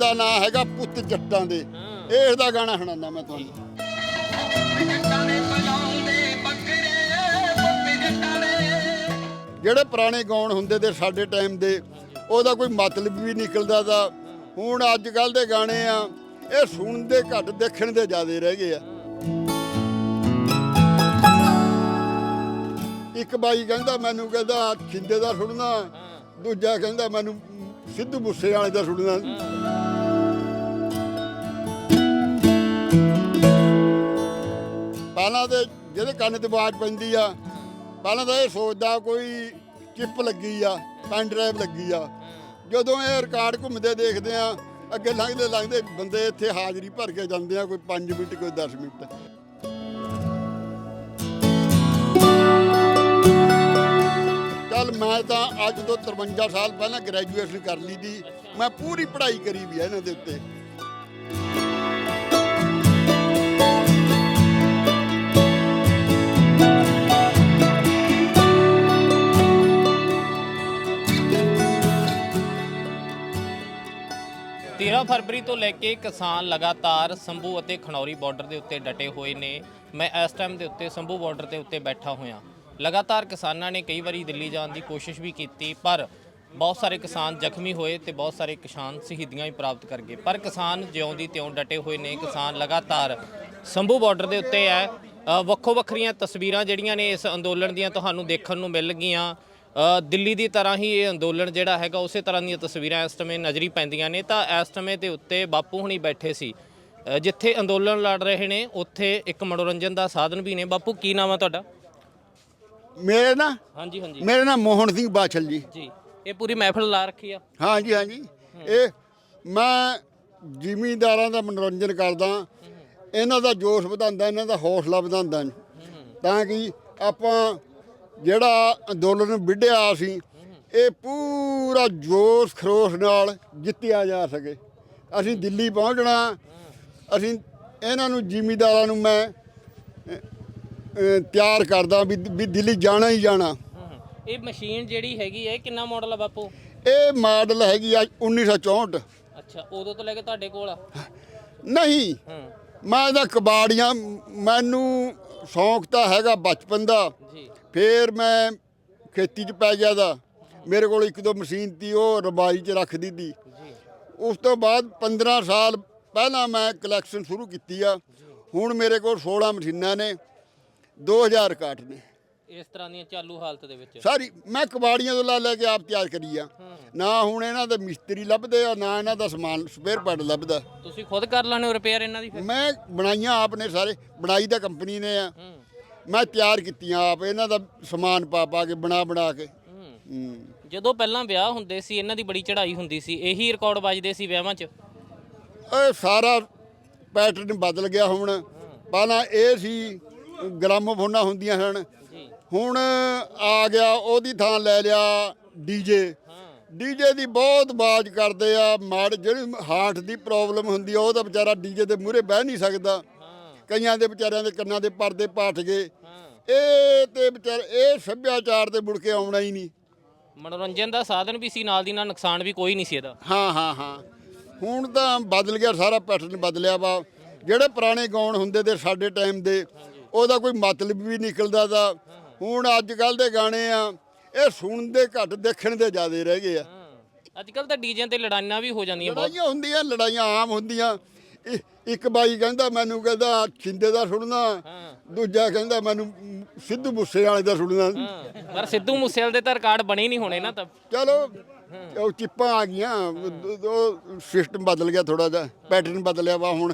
ਦਾ ਨਾਂ ਹੈਗਾ ਪੁੱਤ ਜੱਟਾਂ ਦੇ। ਇਸ ਦਾ ਗਾਣਾ ਸੁਣਾਉਂਦਾ ਮੈਂ ਤੁਹਾਨੂੰ। ਜਿਹੜੇ ਪੁਰਾਣੇ ਗਾਉਣ ਹੁੰਦੇ ਤੇ ਸਾਡੇ ਟਾਈਮ ਦੇ ਉਹਦਾ ਕੋਈ ਮਤਲਬ ਵੀ ਨਿਕਲਦਾ ਤਾਂ ਹੁਣ ਅੱਜ ਕੱਲ ਦੇ ਗਾਣੇ ਆ ਇਹ ਸੁਣਦੇ ਘੱਟ ਦੇਖਣ ਦੇ ਜ਼ਿਆਦੇ ਰਹਿ ਗਏ ਆ। ਇੱਕ ਬਾਈ ਕਹਿੰਦਾ ਮੈਨੂੰ ਕਹਿੰਦਾ ਛਿੰਦੇ ਦਾ ਸੁਣਨਾ ਦੂਜਾ ਕਹਿੰਦਾ ਮੈਨੂੰ ਸਿੱਧੂ ਮੂਸੇ ਵਾਲੇ ਦਾ ਸੁਣਨਾ। ਪਹਿਲਾਂ ਤੇ ਜਿਹਦੇ ਕੰਨ ਤੇ ਆਵਾਜ਼ ਪੈਂਦੀ ਆ, ਪਹਿਲਾਂ ਤਾਂ ਇਹ ਸੋਚਦਾ ਕੋਈ ਚਿੱਪ ਲੱਗੀ ਆ ਪੈਨ ਡਰਾਈਵ ਲੱਗੀ ਆ। ਜਦੋਂ ਇਹ ਰਿਕਾਰਡ ਘੁੰਮਦੇ ਦੇਖਦੇ ਆ, ਅੱਗੇ ਲੰਘਦੇ ਲੰਘਦੇ ਬੰਦੇ ਇੱਥੇ ਹਾਜ਼ਰੀ ਭਰ ਕੇ ਜਾਂਦੇ ਆ, ਕੋਈ 5 ਮਿੰਟ, ਕੋਈ 10 ਮਿੰਟ। ਚੱਲ ਮੈਂ ਤਾਂ ਅੱਜ ਤੋਂ 53 ਸਾਲ ਪਹਿਲਾਂ ਗ੍ਰੈਜੂਏਸ਼ਨ ਕਰ ਲਈ ਦੀ। ਮੈਂ ਪੂਰੀ ਪੜ੍ਹਾਈ ਕਰੀ ਵੀ ਆ ਇਹਨਾਂ ਦੇ ਉੱਤੇ। ਤੇਰ੍ਹਾਂ ਫਰਵਰੀ ਤੋਂ ਲੈ ਕੇ ਕਿਸਾਨ ਲਗਾਤਾਰ ਸੰਭੂ ਅਤੇ ਖਣੌਰੀ ਬਾਰਡਰ ਦੇ ਉੱਤੇ ਡਟੇ ਹੋਏ ਨੇ। ਮੈਂ ਇਸ ਟਾਈਮ ਦੇ ਉੱਤੇ ਸੰਭੂ ਬਾਰਡਰ ਦੇ ਉੱਤੇ ਬੈਠਾ ਹੋਇਆ। ਲਗਾਤਾਰ ਕਿਸਾਨਾਂ ਨੇ ਕਈ ਵਾਰੀ ਦਿੱਲੀ ਜਾਣ ਦੀ ਕੋਸ਼ਿਸ਼ ਵੀ ਕੀਤੀ, ਪਰ ਬਹੁਤ ਸਾਰੇ ਕਿਸਾਨ ਜ਼ਖਮੀ ਹੋਏ ਤੇ ਬਹੁਤ ਸਾਰੇ ਕਿਸਾਨ ਸ਼ਹੀਦੀਆਂ ਵੀ ਪ੍ਰਾਪਤ ਕਰ ਗਏ। ਪਰ ਕਿਸਾਨ ਜਿਉਂ ਦੀ ਤਿਉਂ ਡਟੇ ਹੋਏ ਨੇ। ਕਿਸਾਨ ਲਗਾਤਾਰ ਸੰਭੂ ਬਾਰਡਰ ਦੇ ਉੱਤੇ ਹੈ। ਵੱਖੋ ਵੱਖਰੀਆਂ ਤਸਵੀਰਾਂ ਜਿਹੜੀਆਂ ਨੇ ਇਸ ਅੰਦੋਲਨ ਦੀਆਂ ਤੁਹਾਨੂੰ ਦੇਖਣ ਨੂੰ ਮਿਲ ਗਈਆਂ। ਦਿੱਲੀ ਦੀ ਤਰ੍ਹਾਂ ਹੀ ਇਹ ਅੰਦੋਲਨ ਜਿਹੜਾ ਹੈਗਾ ਉਸੇ ਤਰ੍ਹਾਂ ਦੀਆਂ ਤਸਵੀਰਾਂ ਇਸ ਸਮੇਂ ਨਜ਼ਰੀ ਪੈਂਦੀਆਂ ਨੇ। ਤਾਂ ਇਸ ਸਮੇਂ ਦੇ ਉੱਤੇ ਬਾਪੂ ਹੁਣੀ ਬੈਠੇ ਸੀ। ਜਿੱਥੇ ਅੰਦੋਲਨ ਲੜ ਰਹੇ ਨੇ ਉੱਥੇ ਇੱਕ ਮਨੋਰੰਜਨ ਦਾ ਸਾਧਨ ਵੀ ਨੇ। ਬਾਪੂ ਕੀ ਨਾਮ ਆ ਤੁਹਾਡਾ? ਮੇਰੇ ਨਾ ਹਾਂਜੀ ਹਾਂਜੀ। ਮੇਰੇ ਨਾਲ ਮੋਹਨ ਸਿੰਘ ਬਾਛਲ ਜੀ। ਜੀ। ਇਹ ਪੂਰੀ ਮਹਿਫਲ ਲਾ ਰੱਖੀ ਆ। ਹਾਂਜੀ ਹਾਂਜੀ। ਇਹ ਮੈਂ ਜ਼ਿਮੀਂਦਾਰਾਂ ਦਾ ਮਨੋਰੰਜਨ ਕਰਦਾ। ਇਹਨਾਂ ਦਾ ਜੋਸ਼ ਵਧਾਉਂਦਾ ਇਹਨਾਂ ਦਾ ਹੌਸਲਾ ਵਧਾਉਂਦਾ। ਤਾਂ ਕਿ ਆਪਾਂ ਜਿਹੜਾ ਅੰਦੋਲਨ ਵਿੱਢਿਆ ਸੀ ਇਹ ਪੂਰਾ ਜੋਸ਼ ਖਰੋਸ਼ ਨਾਲ ਜਿੱਤਿਆ ਜਾ ਸਕੇ। ਅਸੀਂ ਦਿੱਲੀ ਪਹੁੰਚਣਾ ਅਸੀਂ ਇਹਨਾਂ ਨੂੰ ਜ਼ਿਮੀਂਦਾਰਾਂ ਨੂੰ ਮੈਂ ਤਿਆਰ ਕਰਦਾ ਵੀ ਦਿੱਲੀ ਜਾਣਾ ਹੀ ਜਾਣਾ। ਇਹ ਮਸ਼ੀਨ ਜਿਹੜੀ ਹੈਗੀ ਹੈ ਕਿੰਨਾ ਮਾਡਲ ਆ ਬਾਪੂ? ਇਹ ਮਾਡਲ ਹੈਗੀ ਆ 1964 ਅੱਛਾ ਉਦੋਂ ਤੋਂ ਲੈ ਕੇ ਤੁਹਾਡੇ ਕੋਲ ਆ? ਨਹੀਂ ਮੈਂ ਤਾਂ ਕਬਾੜੀਆਂ ਮੈਨੂੰ ਸ਼ੌਂਕ ਤਾਂ ਹੈਗਾ ਬਚਪਨ ਦਾ। ਜੀ। ਫੇਰ ਮੈਂ ਖੇਤੀ 'ਚ ਪੈ ਗਿਆ ਦਾ। ਮੇਰੇ ਕੋਲ ਇੱਕ ਦੋ ਮਸ਼ੀਨ ਤੀ ਉਹ ਰਬਾਈ 'ਚ ਰੱਖ ਦਿੱਤੀ ਜੀ ਉਸ ਤੋਂ ਬਾਅਦ 15 ਸਾਲ ਪਹਿਲਾਂ ਮੈਂ ਕਲੈਕਸ਼ਨ ਸ਼ੁਰੂ ਕੀਤੀ ਆ। ਹੁਣ ਮੇਰੇ ਕੋਲ 16 ਮਸ਼ੀਨਾਂ ਨੇ 2000 ਕਾਟ ਨੇ। ਇਸ ਤਰ੍ਹਾਂ ਦੀਆਂ ਚਾਲੂ ਹਾਲਤ ਦੇ ਵਿੱਚ? ਸਾਰੀ ਮੈਂ ਕਬਾੜੀਆਂ ਤੋਂ ਲਾ ਲੈ ਕੇ ਆਪ ਤਿਆਰ ਕਰੀ ਆ। ਨਾ ਹੁਣ ਇਹਨਾਂ ਦੇ ਮਿਸਤਰੀ ਲੱਭਦੇ ਆ ਨਾ ਇਹਨਾਂ ਦਾ ਸਮਾਨ ਸਪੇਅਰ ਪਾਰਟ ਲੱਭਦਾ। ਤੁਸੀਂ ਖੁਦ ਕਰ ਲੈਣੇ ਹੋ ਰਿਪੇਅਰ ਇਹਨਾਂ ਦੀ ਫਿਰ? ਮੈਂ ਬਣਾਈਆਂ ਆਪ ਨੇ ਸਾਰੇ ਬਣਾਈ ਤਾਂ ਕੰਪਨੀ ਨੇ ਆ। ਮੈਂ ਤਿਆਰ ਕੀਤੀਆਂ ਆਪ ਇਹਨਾਂ ਦਾ ਸਮਾਨ ਪਾ ਪਾ ਕੇ ਬਣਾ ਬਣਾ ਕੇ। ਹੂੰ। ਜਦੋਂ ਪਹਿਲਾਂ ਵਿਆਹ ਹੁੰਦੇ ਸੀ ਇਹਨਾਂ ਦੀ ਬੜੀ ਚੜ੍ਹਾਈ ਹੁੰਦੀ ਸੀ ਇਹੀ ਰਿਕਾਰਡ ਵੱਜਦੇ ਸੀ ਵਿਆਹਾਂ 'ਚ? ਇਹ ਸਾਰਾ ਪੈਟਰਨ ਬਦਲ ਗਿਆ ਹੁਣ। ਪਹਿਲਾਂ ਇਹ ਸੀ ਗ੍ਰਾਮੋਫੋਨਾਂ ਹੁੰਦੀਆਂ ਸਨ। ਜੀ। ਹੁਣ ਆ ਗਿਆ ਉਹਦੀ ਥਾਂ ਲੈ ਲਿਆ ਡੀਜੇ ਹਾਂ। ਡੀਜੇ ਦੀ ਬਹੁਤ ਆਵਾਜ਼ ਕਰਦੇ ਆ ਮਾੜ ਜਿਹੜੀ ਹਾਰਟ ਦੀ ਪ੍ਰੋਬਲਮ ਹੁੰਦੀ ਆ ਉਹ ਤਾਂ ਵਿਚਾਰਾ ਡੀਜੇ ਦੇ ਮੂਹਰੇ ਬਹਿ ਨਹੀਂ ਸਕਦਾ। ਹਾਂ। ਕਈਆਂ ਦੇ ਵਿਚਾਰਿਆਂ ਦੇ ਕੰਨਾਂ ਦੇ ਪਰਦੇ ਪਾਟ ਗਏ। ਇਹ ਤੇ ਵਿਚਾਰ ਇਹ ਸੱਭਿਆਚਾਰ ਤੇ ਮੁੜ ਕੇ ਆਉਣਾ ਹੀ ਨਹੀਂ। ਮਨੋਰੰਜਨ ਦਾ ਸਾਧਨ ਵੀ ਸੀ ਨਾਲ ਦੀ ਨਾਲ ਨੁਕਸਾਨ ਵੀ ਕੋਈ ਨਹੀਂ ਸੀ ਇਹਦਾ। ਹਾਂ ਹਾਂ ਹਾਂ। ਹੁਣ ਤਾਂ ਬਦਲ ਗਿਆ ਸਾਰਾ ਪੈਟਰਨ ਬਦਲਿਆ ਵਾ। ਜਿਹੜੇ ਪੁਰਾਣੇ ਗਾਉਣ ਹੁੰਦੇ ਤੇ ਸਾਡੇ ਟਾਈਮ ਦੇ ਉਹਦਾ ਕੋਈ ਮਤਲਬ ਵੀ ਨਿਕਲਦਾ ਤਾਂ ਹੁਣ ਅੱਜ ਕੱਲ ਦੇ ਗਾਣੇ ਆ ਇਹ ਸੁਣਦੇ ਘੱਟ ਦੇਖਣ ਦੇ ਜ਼ਿਆਦੇ ਰਹਿ ਗਏ ਆ। ਅੱਜ ਕੱਲ ਤਾਂ ਡੀਜਿਆਂ ਤੇ ਲੜਾਈਆਂ ਵੀ ਹੋ ਜਾਂਦੀਆਂ ਬਹੁਤ। ਲੜਾਈਆਂ ਹੁੰਦੀਆਂ ਲੜਾਈਆਂ ਆਮ ਹੁੰਦੀਆਂ। ਇ- ਇੱਕ ਬਾਈ ਕਹਿੰਦਾ ਮੈਨੂੰ ਕਹਿੰਦਾ ਛਿੰਦੇ ਦਾ ਸੁਣਨਾ ਦੂਜਾ ਕਹਿੰਦਾ ਮੈਨੂੰ ਸਿੱਧੂ ਮੂਸੇ ਵਾਲੇ ਦਾ ਸੁਣਨਾ। ਹਾਂ ਪਰ ਸਿੱਧੂ ਮੂਸੇਵਾਲੇ ਦੇ ਤਾਂ ਰਿਕਾਰਡ ਬਣੇ ਨਹੀਂ ਹੋਣੇ ਨਾ ਤਾਂ। ਚਲੋ ਉਹ ਚਿੱਪਾਂ ਆ ਗਈਆਂ ਉਹ- ਉਹ ਸਿਸਟਮ ਬਦਲ ਗਿਆ ਥੋੜਾ ਜਿਹਾ ਪੈਟਰਨ ਬਦਲਿਆ ਵਾ ਹੁਣ।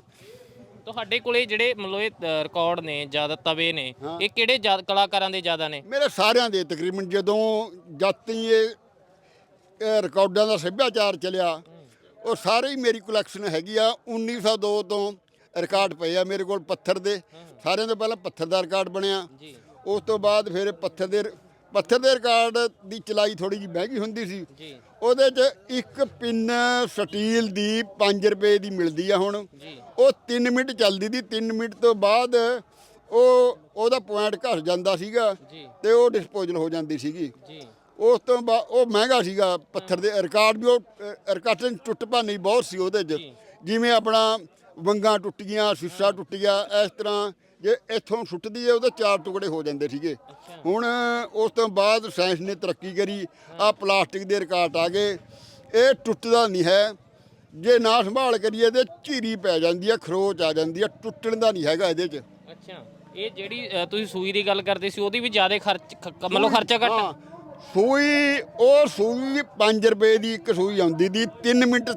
ਤੁਹਾਡੇ ਕੋਲੇ ਜਿਹੜੇ ਮਤਲਬ ਇਹ ਅ, ਰਿਕਾਰਡ ਨੇ ਜ਼ਿਆਦਾ ਤਵੇ ਨੇ ਇਹ ਕਿਹੜੇ ਕਲਾਕਾਰਾਂ ਦੇ ਜ਼ਿਆਦਾ ਨੇ? ਮੇਰੇ ਸਾਰਿਆਂ ਦੇ ਤਕਰੀਬਨ ਜਦੋਂ ਜਾਤੀ ਇਹ ਇਹ ਰਿਕਾਰਡਾਂ ਦਾ ਸੱਭਿਆਚਾਰ ਚੱਲਿਆ ਉਹ ਸਾਰੇ ਹੀ ਮੇਰੀ ਕਲੈਕਸ਼ਨ ਹੈਗੀ ਆ 1902 ਤੋਂ ਰਿਕਾਰਡ ਪਏ ਆ ਮੇਰੇ ਕੋਲ ਪੱਥਰ ਦੇ। ਸਾਰਿਆਂ ਤੋਂ ਪਹਿਲਾਂ ਪੱਥਰ ਦਾ ਰਿਕਾਰਡ ਬਣਿਆ। ਉਸ ਤੋਂ ਬਾਅਦ ਫਿਰ ਪੱਥਰ ਦੇ ਪੱਥਰ ਦੇ ਰਿਕਾਰਡ ਦੀ ਚਲਾਈ ਥੋੜੀ ਜਿਹੀ ਮਹਿੰਗੀ ਹੁੰਦੀ ਸੀ। ਉਹਦੇ 'ਚ ਇੱਕ ਪਿੰਨ ਸਟੀਲ ਦੀ 5 ਰੁਪਏ ਦੀ ਮਿਲਦੀ ਆ ਹੁਣ। ਉਹ 3 ਮਿੰਟ ਚੱਲਦੀ ਦੀ 3 ਮਿੰਟ ਤੋਂ ਬਾਅਦ ਉਹ ਉਹਦਾ ਪੁਆਇੰਟ ਘਸ ਜਾਂਦਾ ਸੀਗਾ ਤੇ ਉਹ ਡਿਸਪੋਜ਼ਲ ਹੋ ਜਾਂਦੀ ਸੀਗੀ। ਜੀ। ਉਸ ਤੋਂ ਬਾਅਦ ਉਹ ਮਹਿੰਗਾ ਸੀਗਾ ਪੱਥਰ ਦੇ ਰਿਕਾਰਡ ਵੀ ਉਹ ਅ, ਰਿਕਾਰਡ ਟੁੱਟ ਭਾਨੀ ਬਹੁਤ ਸੀ ਉਹਦੇ 'ਚ। ਜਿਵੇਂ ਆਪਣਾ ਵੰਗਾਂ ਟੁੱਟ ਗਈਆਂ ਸ਼ੀਸ਼ਾ ਟੁੱਟ ਗਿਆ ਇਸ ਤਰ੍ਹਾਂ ਜੇ ਇੱਥੋਂ ਸੁੱਟਦੀ ਹੈ ਉਹਦੇ ਚਾਰ ਟੁਕੜੇ ਹੋ ਜਾਂਦੇ ਸੀਗੇ। ਹੁਣ ਉਸ ਤੋਂ ਬਾਅਦ ਸਾਇੰਸ ਨੇ ਤਰੱਕੀ ਕਰੀ ਆ ਪਲਾਸਟਿਕ ਦੇ ਰਿਕਾਰਡ ਆ ਗਏ। ਇਹ ਟੁੱਟਦਾ ਨਹੀਂ ਹੈ। ਜੇ ਨਾ ਸੰਭਾਲ ਕਰੀਏ ਤੇ ਝੀਰੀ ਪੈ ਜਾਂਦੀ ਹੈ ਖਰੋਚ ਆ ਜਾਂਦੀ ਹੈ ਟੁੱਟਣ ਦਾ ਨਹੀਂ ਹੈਗਾ ਇਹਦੇ 'ਚ। ਅੱਛਾ। ਇਹ ਜਿਹੜੀ ਤੁਸੀਂ ਸੂਈ ਦੀ ਗੱਲ ਕਰਦੇ ਸੀ ਉਹਦੀ ਵੀ ਜ਼ਿਆਦਾ ਖਰਚ ਮਤਲਬ ਖਰਚਾ ਘੱਟ? ਸੂਈ ਉਹ ਸੂਈ 5 ਰੁਪਏ ਦੀ ਇੱਕ ਸੂਈ ਆਉਂਦੀ ਦੀ 3 ਮਿੰਟ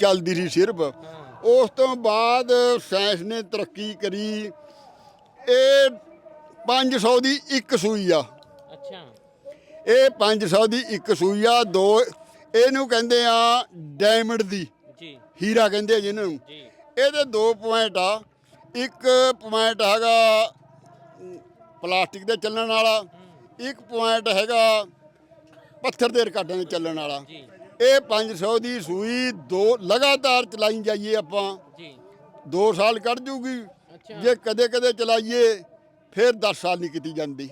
ਚੱਲਦੀ ਸੀ ਸਿਰਫ। ਉਸ ਤੋਂ ਬਾਅਦ ਸਾਇੰਸ ਨੇ ਤਰੱਕੀ ਕਰੀ। ਇਹ 500 ਦੀ ਇੱਕ ਸੂਈ ਆ। ਅੱਛਾ। ਇਹ 500 ਦੀ ਇੱਕ ਸੂਈ ਆ ਦੋ ਇਹਨੂੰ ਕਹਿੰਦੇ ਆ ਡਾਇਮੰਡ ਦੀ। ਜੀ। ਹੀਰਾ ਕਹਿੰਦੇ ਆ ਜਿਹਨਾਂ। ਨੂੰ ਜੀ। ਇਹਦੇ ਦੋ ਪੁਆਇੰਟ ਆ। ਇੱਕ ਪੁਆਇੰਟ ਹੈਗਾ ਪਲਾਸਟਿਕ ਦੇ ਚੱਲਣ ਵਾਲਾ। ਇੱਕ ਪੁਆਇੰਟ ਹੈਗਾ ਪੱਥਰ ਦੇ ਰਕਾਟਾਂ ਦੇ ਚੱਲਣ ਵਾਲਾ। ਇਹ 500 ਦੀ ਸੂਈ ਦੋ ਲਗਾਤਾਰ ਚਲਾਈ ਜਾਈਏ ਆਪਾਂ। ਜੀ। 2 ਸਾਲ ਕੱਢ ਜੂਗੀ। ਜੇ ਕਦੇ ਕਦੇ ਚਲਾਈਏ ਫਿਰ 10 ਸਾਲ ਨਹੀਂ ਕੀਤੀ ਜਾਂਦੀ।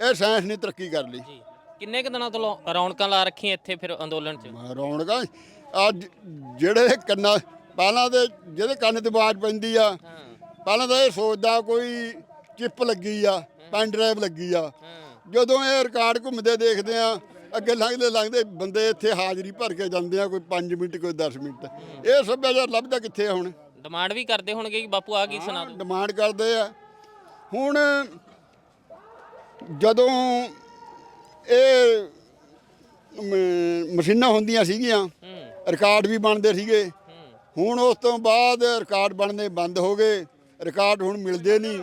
ਇਹ ਸਾਇੰਸ ਨੇ ਤਰੱਕੀ ਕਰ ਲਈ। ਜੀ। ਕਿੰਨੇ ਕੁ ਦਿਨਾਂ ਤੋਂ ਰੌਣਕਾਂ ਲਾ ਰੱਖੀਆਂ ਇੱਥੇ ਫਿਰ ਅੰਦੋਲਨ 'ਚ? ਰੌਣਕਾਂ ਅੱਜ ਜਿਹੜੇ ਕੰਨਾਂ ਪਹਿਲਾਂ ਦੇ ਜਿਹਦੇ ਕੰਨ ਤੇ ਆਵਾਜ਼ ਪੈਂਦੀ ਆ ਪਹਿਲਾਂ ਤਾਂ ਇਹ ਸੋਚਦਾ ਕੋਈ ਚਿੱਪ ਲੱਗੀ ਆ ਪੈਨ ਡਰਾਈਵ ਲੱਗੀ ਆ। ਜਦੋਂ ਇਹ ਰਿਕਾਰਡ ਘੁੰਮਦੇ ਦੇਖਦੇ ਆ ਅੱਗੇ ਲੰਘਦੇ ਲੰਘਦੇ ਬੰਦੇ ਇੱਥੇ ਹਾਜ਼ਰੀ ਭਰ ਕੇ ਜਾਂਦੇ ਆ ਕੋਈ 5 ਮਿੰਟ ਕੋਈ 10 ਮਿੰਟ। ਇਹ ਸੱਭਿਆਚਾਰ ਲੱਭਦਾ ਕਿੱਥੇ ਆ ਹੁਣ? ਡਿਮਾਂਡ ਵੀ ਕਰਦੇ ਹੋਣਗੇ ਕਿ ਬਾਪੂ ਆ ਕੀ ਸੁਣਾ ਦਿਓ। ਡਿਮਾਂਡ ਕਰਦੇ ਆ। ਹੁਣ ਜਦੋਂ ਇਹ ਮ- ਮਸ਼ੀਨਾਂ ਹੁੰਦੀਆਂ ਸੀਗੀਆਂ ਰਿਕਾਰਡ ਵੀ ਬਣਦੇ ਸੀਗੇ। ਹੁਣ ਉਸ ਤੋਂ ਬਾਅਦ ਰਿਕਾਰਡ ਬਣਨੇ ਬੰਦ ਹੋ ਗਏ। ਰਿਕਾਰਡ ਹੁਣ ਮਿਲਦੇ ਨਹੀਂ।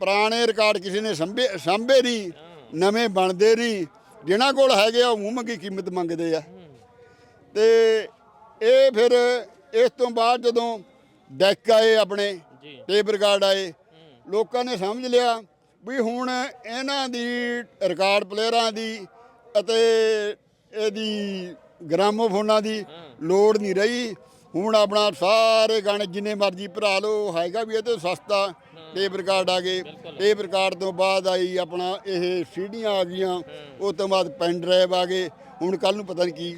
ਪੁਰਾਣੇ ਰਿਕਾਰਡ ਕਿਸੇ ਨੇ ਸੰਭੇ ਸੰਭੇ ਨਹੀਂ। ਨਵੇਂ ਬਣਦੇ ਨਹੀਂ। ਜਿਨ੍ਹਾਂ ਕੋਲ ਹੈਗੇ ਆ ਉਹ ਮੂੰਹ ਮੰਗੀ ਕੀਮਤ ਮੰਗਦੇ ਆ। ਤੇ ਇਹ ਫਿਰ ਇਸ ਤੋਂ ਬਾਅਦ ਜਦੋਂ ਡੈਕ ਆਏ ਆਪਣੇ ਟੇਪ ਰਿਕਾਰਡ ਆਏ ਲੋਕਾਂ ਨੇ ਸਮਝ ਲਿਆ ਵੀ ਹੁਣ ਇਹਨਾਂ ਦੀ ਰਿਕਾਰਡ ਪਲੇਅਰਾਂ ਦੀ ਅਤੇ ਇਹਦੀ ਗ੍ਰਾਮੋਫੋਨਾਂ ਦੀ ਲੋੜ ਨਹੀਂ ਰਹੀ। ਹੁਣ ਆਪਣਾ ਸਾਰੇ ਗਾਣੇ ਜਿੰਨੇ ਮਰਜ਼ੀ ਭਰਾ ਲਓ ਹੈਗਾ ਵੀ ਇਹ ਤੇ ਸਸਤਾ। ਟੇਪ ਰਿਕਾਰਡ ਆ ਗਏ। ਟੇਪ ਰਿਕਾਰਡ ਤੋਂ ਬਾਅਦ ਆਈ ਆਪਣਾ ਇਹ ਸੀਡੀਆਂ ਆ ਗਈਆਂ। ਉਸ ਤੋਂ ਬਾਅਦ ਪੈਨ ਡਰਾਈਵ ਆ ਗਏ। ਹੁਣ ਕੱਲ ਨੂੰ ਪਤਾ ਨਹੀਂ ਕੀ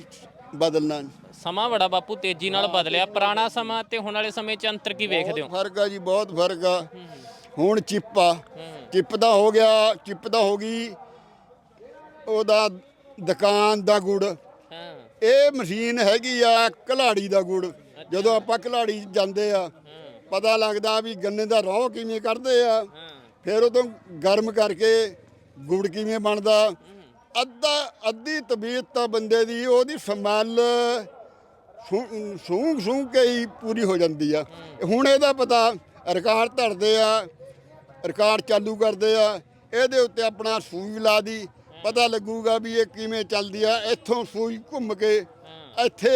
ਬਦਲਣਾ। ਸਮਾਂ ਬੜਾ ਬਾਪੂ ਤੇਜ਼ੀ ਨਾਲ ਬਦਲਿਆ। ਪੁਰਾਣਾ ਸਮਾਂ ਤੇ ਹੁਣ ਵਾਲੇ ਸਮੇਂ 'ਚ ਅੰਤਰ ਕੀ ਵੇਖਦੇ ਹੋ? ਫ਼ਰਕ ਆ ਜੀ ਬਹੁਤ ਫ਼ਰਕ ਆ। ਹੁਣ ਚਿੱਪ ਆ। ਚਿੱਪ ਦਾ ਹੋ ਗਿਆ ਚਿੱਪ ਦਾ ਹੋ ਗਈ। ਉਹਦਾ ਦੁਕਾਨ ਦਾ ਗੁੜ। ਇਹ ਮਸ਼ੀਨ ਹੈਗੀ ਆ ਕਲਾੜੀ ਦਾ ਗੁੜ। ਜਦੋਂ ਆਪਾਂ ਕਲਾੜੀ ਜਾਂਦੇ ਆ ਪਤਾ ਲੱਗਦਾ ਵੀ ਗੰਨੇ ਦਾ ਰੋਹ ਕਿਵੇਂ ਕੱਢਦੇ ਆ। ਫਿਰ ਉਹ ਤੋਂ ਗਰਮ ਕਰਕੇ ਗੁੜ ਕਿਵੇਂ ਬਣਦਾ। ਅੱਧਾ ਅੱਧੀ ਤਬੀਅਤ ਤਾਂ ਬੰਦੇ ਦੀ ਉਹਦੀ ਸਮੈਲ ਸੂੰਘ ਸੂੰਘ ਕੇ ਹੀ ਪੂਰੀ ਹੋ ਜਾਂਦੀ ਆ। ਹੁਣ ਇਹਦਾ ਪਤਾ ਰਿਕਾਰਡ ਧਰਦੇ ਆ ਰਿਕਾਰਡ ਚਾਲੂ ਕਰਦੇ ਆ। ਇਹਦੇ ਉੱਤੇ ਆਪਣਾ ਸੂਈ ਲਾ ਦੀ। ਪਤਾ ਲੱਗੂਗਾ ਵੀ ਇਹ ਕਿਵੇਂ ਚੱਲਦੀ ਆ। ਇੱਥੋਂ ਸੂਈ ਘੁੰਮ ਕੇ ਇੱਥੇ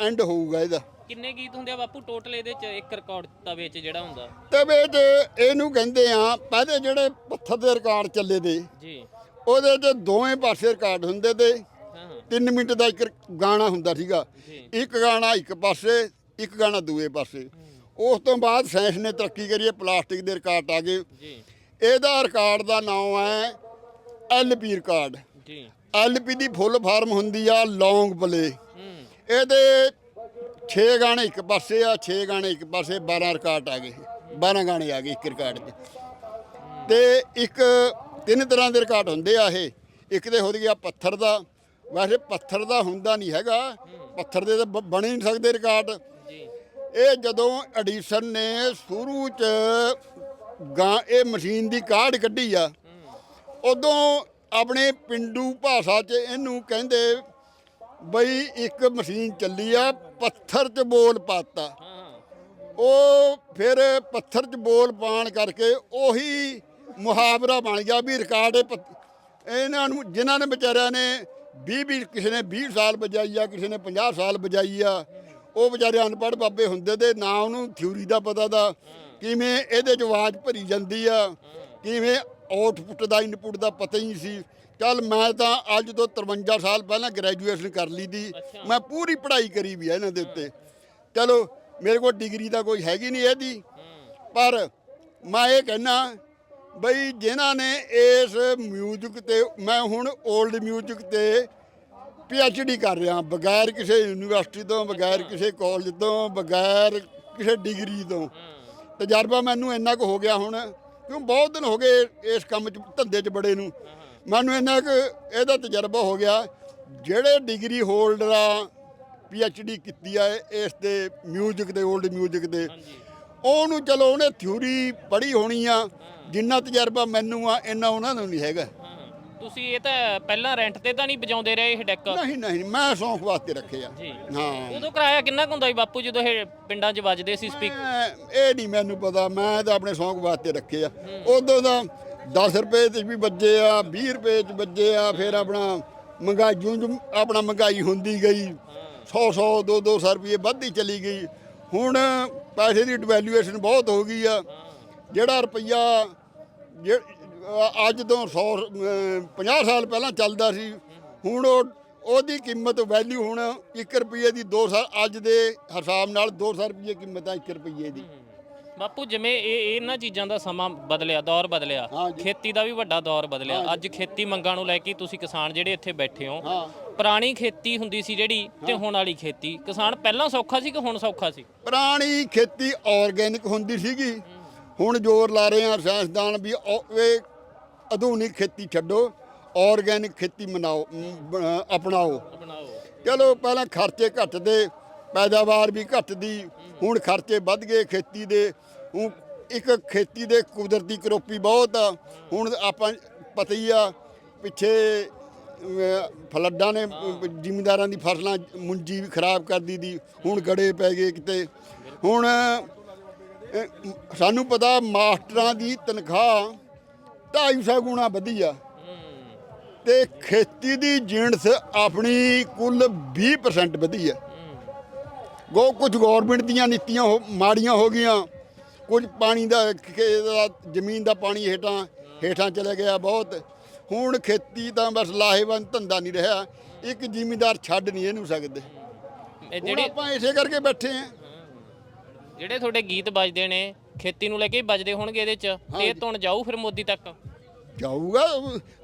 ਐਂਡ ਹੋਊਗਾ ਇਹਦਾ। ਕਿੰਨੇ ਗੀਤ ਹੁੰਦੇ ਆ ਬਾਪੂ? ਟੋਟਲ ਇਹਦੇ 'ਚ ਇੱਕ ਰਿਕਾਰਡ ਤਵੇ 'ਚ ਜਿਹੜਾ ਹੁੰਦਾ। ਤਵੇ ਤੇ ਇਹਨੂੰ ਕਹਿੰਦੇ ਆ ਪਹਿਲੇ ਜਿਹੜੇ ਪੱਥਰ ਦੇ ਰਿਕਾਰਡ ਚੱਲੇ ਦੇ ਜੀ। ਉਹਦੇ ਤੇ ਦੋਵੇਂ ਪਾਸੇ ਰਿਕਾਰਡ ਹੁੰਦੇ ਤੇ ਹਾਂ ਹਾਂ। 3 ਮਿੰਟ ਦਾ ਇੱਕ ਗਾਣਾ ਹੁੰਦਾ ਸੀਗਾ। ਇੱਕ ਗਾਣਾ ਇੱਕ ਪਾਸੇ ਇੱਕ ਗਾਣਾ ਦੂਏ ਪਾਸੇ। ਉਸ ਤੋਂ ਬਾਅਦ ਸਾਇੰਸ ਨੇ ਤਰੱਕੀ ਕਰੀ ਹੈ ਪਲਾਸਟਿਕ ਦੇ ਰਿਕਾਰਡ ਆ ਗਏ। ਜੀ। ਇਹਦਾ ਰਿਕਾਰਡ ਦਾ ਨਾਮ ਹੈ ਐਲਪੀ ਰਿਕਾਰਡ ਜੀ। ਐਲਪੀ ਦੀ ਫੁੱਲ ਫਾਰਮ ਹੁੰਦੀ ਆ ਲੌਂਗ ਪਲੇ ਇਹਦੇ 6 ਗਾਣੇ ਇੱਕ ਪਾਸੇ ਆ 6 ਗਾਣੇ ਇੱਕ ਪਾਸੇ 12 ਰਿਕਾਰਡ ਆ ਗਏ। 12 ਗਾਣੇ ਆ ਗਏ ਇੱਕ ਰਿਕਾਰਡ 'ਚ ਤੇ ਇੱਕ ਤਿੰਨ ਤਰ੍ਹਾਂ ਦੇ ਰਿਕਾਰਡ ਹੁੰਦੇ ਆ ਇਹ। ਇੱਕ ਤੇ ਹੋ ਗਿਆ ਪੱਥਰ ਦਾ। ਵੈਸੇ ਪੱਥਰ ਦਾ ਹੁੰਦਾ ਨਹੀਂ ਹੈਗਾ। ਪੱਥਰ ਦੇ ਤਾਂ ਬਣ ਹੀ ਨਹੀਂ ਸਕਦੇ ਰਿਕਾਰਡ ਜੀ। ਇਹ ਜਦੋਂ ਐਡੀਸਨ ਨੇ ਸ਼ੁਰੂ ਚ ਗਾਂ ਇਹ ਮਸ਼ੀਨ ਦੀ ਕਾਢ ਕੱਢੀ ਆ ਉਦੋਂ ਆਪਣੇ ਪਿੰਡੂ ਭਾਸ਼ਾ 'ਚ ਇਹਨੂੰ ਕਹਿੰਦੇ ਬਈ ਇੱਕ ਮਸ਼ੀਨ ਚੱਲੀ ਆ ਪੱਥਰ 'ਚ ਬੋਲ ਪਾਤਾ। ਉਹ ਫਿਰ ਪੱਥਰ 'ਚ ਬੋਲ ਪਾਣ ਕਰਕੇ ਉਹੀ ਮੁਹਾਵਰਾ ਬਣ ਗਿਆ ਵੀ ਰਿਕਾਰਡ ਇਹ ਪੱਥ- ਇਹਨਾਂ ਨੂੰ, ਜਿਨ੍ਹਾਂ ਨੇ ਵਿਚਾਰਿਆਂ ਨੇ 20 20 ਕਿਸੇ ਨੇ 20 ਸਾਲ ਵਜਾਈ ਆ, ਕਿਸੇ ਨੇ 50 ਸਾਲ ਵਜਾਈ ਆ, ਉਹ ਵਿਚਾਰੇ ਅਨਪੜ੍ਹ ਬਾਬੇ ਹੁੰਦੇ ਤੇ ਨਾ ਉਹਨੂੰ ਥਿਊਰੀ ਦਾ ਪਤਾ ਦਾ ਕਿਵੇਂ ਇਹਦੇ 'ਚ ਆਵਾਜ਼ ਭਰੀ ਜਾਂਦੀ ਆ, ਕਿਵੇਂ ਆਊਟਪੁੱਟ ਦਾ ਇਨਪੁੱਟ ਦਾ ਪਤਾ ਹੀ ਨਹੀਂ ਸੀ। ਚੱਲ ਮੈਂ ਤਾਂ ਅੱਜ ਤੋਂ 53 ਸਾਲ ਪਹਿਲਾਂ ਗ੍ਰੈਜੂਏਸ਼ਨ ਕਰ ਲਈ ਦੀ। ਮੈਂ ਪੂਰੀ ਪੜ੍ਹਾਈ ਕਰੀ ਵੀ ਆ ਇਹਨਾਂ ਦੇ ਉੱਤੇ। ਚਲੋ ਮੇਰੇ ਕੋਲ ਡਿਗਰੀ ਤਾਂ ਕੋਈ ਹੈਗੀ ਨਹੀਂ ਇਹਦੀ। ਪਰ ਮੈਂ ਇਹ ਕਹਿਣਾ ਬਈ ਜਿਨ੍ਹਾਂ ਨੇ ਇਸ ਮਿਊਜ਼ਿਕ ਤੇ ਮੈਂ ਹੁਣ 올ਡ ਮਿਊਜ਼ਿਕ ਤੇ ਡੀ ਕਰ ਰਿਹਾ। ਬਗੈਰ ਕਿਸੇ ਯੂਨੀਵਰਸਿਟੀ ਤੋਂ ਬਗੈਰ ਕਿਸੇ ਕਾਲਜ ਤੋਂ ਬਗੈਰ ਕਿਸੇ ਡਿਗਰੀ ਤੋਂ। ਤਜਰਬਾ ਮੈਨੂੰ ਇੰਨਾ ਕੁ ਹੋ ਗਿਆ ਹੁਣ। ਕਿਉਂ? ਬਹੁਤ ਦਿਨ ਹੋ ਗਏ ਇਸ ਕੰਮ 'ਚ ਧੰਦੇ 'ਚ ਬੜੇ ਨੂੰ। ਮੈਨੂੰ ਇੰਨਾ ਕੁ ਇਹਦਾ ਤਜਰਬਾ ਹੋ ਗਿਆ ਜਿਹੜੇ ਡਿਗਰੀ ਹੋਲਡਰ ਆ ਡੀ ਕੀਤੀ ਆ ਇਸ ਤੇ ਮਿਊਜ਼ਿਕ ਦੇ 올ਡ ਮਿਊਜ਼ਿਕ ਦੇ ਉਹਨੂੰ ਚਲੋ ਉਹਨੇ ਥਿਊਰੀ ਪੜ੍ਹੀ ਹੋਣੀ ਆ ਜਿੰਨਾ ਤਜਰਬਾ ਮੈਨੂੰ ਆ ਇੰਨਾ ਉਹਨਾਂ ਨੂੰ ਨਹੀਂ ਹੈਗਾ। ਤੁਸੀਂ ਇਹ ਤਾਂ ਪਹਿਲਾਂ ਰੈਂਟ ਤੇ ਤਾਂ ਨਹੀਂ ਵਜਾਉਂਦੇ ਰਹੇ ਇਹ ਡੈਕ ਨਹੀਂ ਨਹੀਂ ਮੈਂ ਸ਼ੌਂਕ ਵਾਸਤੇ ਰੱਖੇ ਆ। ਹਾਂ। ਉਦੋਂ ਕਿਰਾਇਆ ਕਿੰਨਾ ਹੁੰਦਾ ਸੀ ਬਾਪੂ ਜਦੋਂ ਇਹ ਪਿੰਡਾਂ 'ਚ ਵੱਜਦੇ ਸੀ ਸਪੀਕ ਇਹ ਨਹੀਂ ਮੈਨੂੰ ਪਤਾ ਮੈਂ ਤਾਂ ਆਪਣੇ ਸ਼ੌਂਕ ਵਾਸਤੇ ਰੱਖੇ ਆ। ਉਦੋਂ ਦਾ 10 ਰੁਪਏ ਤੇ ਵੀ ਵੱਜੇ ਆ 20 ਰੁਪਏ ਚ ਵੱਜੇ ਆ, ਫਿਰ ਆਪਣਾ ਮਹਿੰਗਾਈ ਜੂੰ ਜੂੰ ਆਪਣਾ ਮਹਿੰਗਾਈ ਹੁੰਦੀ ਗਈ। 100 100 2 200 ਰੁਪਏ ਵੱਧਦੀ ਚਲੀ ਗਈ। ਹੁਣ ਪੈਸੇ ਦੀ ਡਿਵੈਲੂਏਸ਼ਨ ਬਹੁਤ ਹੋ ਗਈ ਆ। ਜਿਹੜਾ ਰੁਪਈਆ ਜੇ- ਅੱਜ ਤੋਂ 100 50 ਸਾਲ ਪਹਿਲਾਂ ਚੱਲਦਾ ਸੀ, ਹੁਣ ਉਹ, ਉਹਦੀ ਕੀਮਤ ਵੈਲਿਊ ਹੁਣ 1 ਰੁਪਏ ਦੀ 2 ਸਾਲ ਅੱਜ ਦੇ ਹਿਸਾਬ ਨਾਲ 200 ਰੁਪਏ ਕੀਮਤ ਆ 1 ਰੁਪਏ ਦੀ। ਬਾਪੂ ਜਿਵੇਂ ਇਹ ਇਹਨਾਂ ਚੀਜ਼ਾਂ ਦਾ ਸਮਾਂ ਬਦਲਿਆ ਦੌਰ ਬਦਲਿਆ। ਖੇਤੀ ਦਾ ਵੀ ਵੱਡਾ ਦੌਰ ਬਦਲਿਆ। ਅੱਜ ਖੇਤੀ ਮੰਗਾਂ ਨੂੰ ਲੈ ਕੇ ਤੁਸੀਂ ਕਿਸਾਨ ਜਿਹੜੇ ਇੱਥੇ ਬੈਠੇ ਹੋ ਪੁਰਾਣੀ ਖੇਤੀ ਹੁੰਦੀ ਸੀ ਜਿਹੜੀ ਤੇ ਹੁਣ ਵਾਲੀ ਖੇਤੀ। ਕਿਸਾਨ ਪਹਿਲਾਂ ਸੌਖਾ ਸੀ ਕਿ ਹੁਣ ਸੌਖਾ ਸੀ? ਪੁਰਾਣੀ ਖੇਤੀ ਆਰਗੈਨਿਕ ਹੁੰਦੀ ਸੀਗੀ। ਹੁਣ ਜ਼ੋਰ ਲਾ ਰਹੇ ਆ ਸਾਇੰਸਦਾਨ ਵੀ ਇਹ ਆਧੁਨਿਕ ਖੇਤੀ ਛੱਡੋ ਆਰਗੈਨਿਕ ਖੇਤੀ ਮਨਾਓ ਬ- ਅਪਣਾਓ। ਬਣਾਓ ਚਲੋ ਪਹਿਲਾਂ ਖਰਚੇ ਘੱਟ ਦੇ ਪੈਦਾਵਾਰ ਵੀ ਘੱਟ ਦੀ ਹੁਣ ਖਰਚੇ ਵੱਧ ਗਏ ਖੇਤੀ ਦੇ, ਹੁਣ ਇੱਕ ਖੇਤੀ ਦੇ ਕੁਦਰਤੀ ਕਰੋਪੀ ਬਹੁਤ ਆ। ਹੁਣ ਆਪਾਂ ਪਤਾ ਹੀ ਆ, ਪਿੱਛੇ ਫਲੱਡਾਂ ਨੇ, ਜ਼ਿਮੀਂਦਾਰਾਂ ਦੀ ਫਸਲਾਂ, ਮੁੰਜੀ ਵੀ ਖਰਾਬ ਕਰ ਦਿੱਤੀ, ਹੁਣ ਗੜੇ ਪੈ ਗਏ ਕਿਤੇ। ਹੁਣ ਸਾਨੂੰ ਪਤਾ ਮਾਸਟਰਾਂ ਦੀ ਤਨਖਾਹ 250 ਗੁਣਾ ਵਧੀ ਆ। ਤੇ ਖੇਤੀ ਦੀ ਜਿਣਸ ਆਪਣੀ ਕੁੱਲ 20% ਵਧੀ ਹੈ ਗੋ ਕੁਝ ਗਵਰਨਮੈਂਟ ਦੀਆਂ ਨੀਤੀਆਂ ਹੋ- ਮਾੜੀਆਂ ਹੋ ਗਈਆਂ। ਕੁਝ ਪਾਣੀ ਦਾ ਖੇ- ਦਾ ਜ਼ਮੀਨ ਦਾ ਪਾਣੀ ਹੇਠਾਂ ਹੇਠਾਂ ਚਲੇ ਗਿਆ ਬਹੁਤ। ਹੁਣ ਖੇਤੀ ਤਾਂ ਬਸ ਲਾਹੇਵੰਦ ਧੰਦਾ ਨਹੀਂ ਰਿਹਾ। ਇੱਕ ਜ਼ਿਮੀਂਦਾਰ ਛੱਡ ਨਹੀਂ ਇਹਨੂੰ ਸਕਦੇ। ਇਹ ਹੁਣ ਜਿਹੜੇ ਆਪਾਂ ਇਸੇ ਕਰਕੇ ਬੈਠੇ ਆਂ ਜਿਹੜੇ ਤੁਹਾਡੇ ਗੀਤ ਵੱਜਦੇ ਨੇ ਖੇਤੀ ਨੂੰ ਲੈ ਕੇ ਹੀ ਵੱਜਦੇ ਹੋਣਗੇ ਇਹਦੇ 'ਚ। ਤੇ ਇਹ ਧੁਣ ਜਾਊ ਫਿਰ ਮੋਦੀ ਤੱਕ। ਜਾਊਗਾ।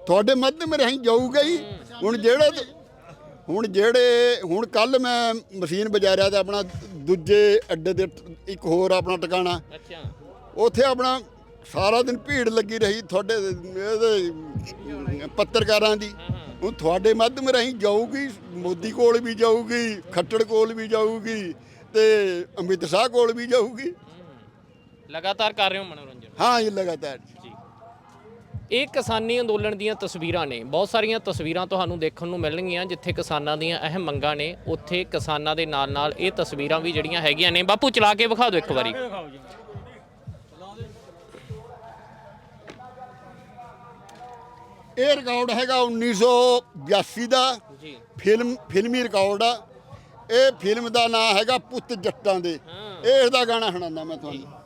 ਤੁਹਾਡੇ ਮਾਧਿਅਮ ਰਾਹੀਂ ਜਾਊਗਾ ਹੀ। ਹੁਣ ਜਿਹੜੇ ਹੁਣ ਜਿਹੜੇ ਹੁਣ ਕੱਲ ਮੈਂ ਮਸ਼ੀਨ ਬਜਾਰਿਆ ਤੇ ਆਪਣਾ ਦੂਜੇ ਅੱਡੇ ਦੇ ਇੱਕ ਹੋਰ ਆਪਣਾ ਟਿਕਾਣਾ। ਅੱਛਾ। ਉੱਥੇ ਆਪਣਾ ਸਾਰਾ ਦਿਨ ਭੀੜ ਲੱਗੀ ਰਹੀ ਤੁਹਾਡੇ ਇਹਦੇ ਪੱਤਰਕਾਰਾਂ ਦੀ। ਹੁਣ ਤੁਹਾਡੇ ਮਾਧਿਅਮ ਰਾਹੀਂ ਜਾਊਗੀ ਮੋਦੀ ਕੋਲ ਵੀ ਜਾਊਗੀ ਖੱਟੜ ਕੋਲ ਵੀ ਜਾਊਗੀ ਤੇ ਅਮਿਤ ਸ਼ਾਹ ਕੋਲ ਵੀ ਜਾਊਗੀ। ਲਗਾਤਾਰ ਕਰ ਰਹੇ ਹੋ ਮਨੋਰੰਜਨ? ਹਾਂ ਇਹ ਲਗਾਤਾਰ ਇਹ ਕਿਸਾਨੀ ਅੰਦੋਲਨ ਦੀਆਂ ਤਸਵੀਰਾਂ ਨੇ। ਬਹੁਤ ਸਾਰੀਆਂ ਤਸਵੀਰਾਂ ਤੁਹਾਨੂੰ ਦੇਖਣ ਨੂੰ ਮਿਲਣਗੀਆਂ ਜਿੱਥੇ ਕਿਸਾਨਾਂ ਦੀਆਂ ਅਹਿਮ ਮੰਗਾਂ ਨੇ। ਉੱਥੇ ਕਿਸਾਨਾਂ ਦੇ ਨਾਲ ਨਾਲ ਇਹ ਤਸਵੀਰਾਂ ਵੀ ਜਿਹੜੀਆਂ ਹੈਗੀਆਂ ਨੇ। ਬਾਪੂ ਚਲਾ ਕੇ ਵਿਖਾ ਦਿਓ ਇੱਕ ਵਾਰੀ। ਇਹ ਰਿਕਾਰਡ ਹੈਗਾ 1982 ਦਾ। ਜੀ। ਫਿਲਮ ਫਿਲਮੀ ਰਿਕਾਰਡ ਆ। ਇਹ ਫਿਲਮ ਦਾ ਨਾਮ ਹੈਗਾ ਪੁੱਤ ਜੱਟਾਂ ਦੇ। ਇਸ ਦਾ ਗਾਣਾ ਸੁਣਾਉਂਦਾ ਮੈਂ ਤੁਹਾਨੂੰ।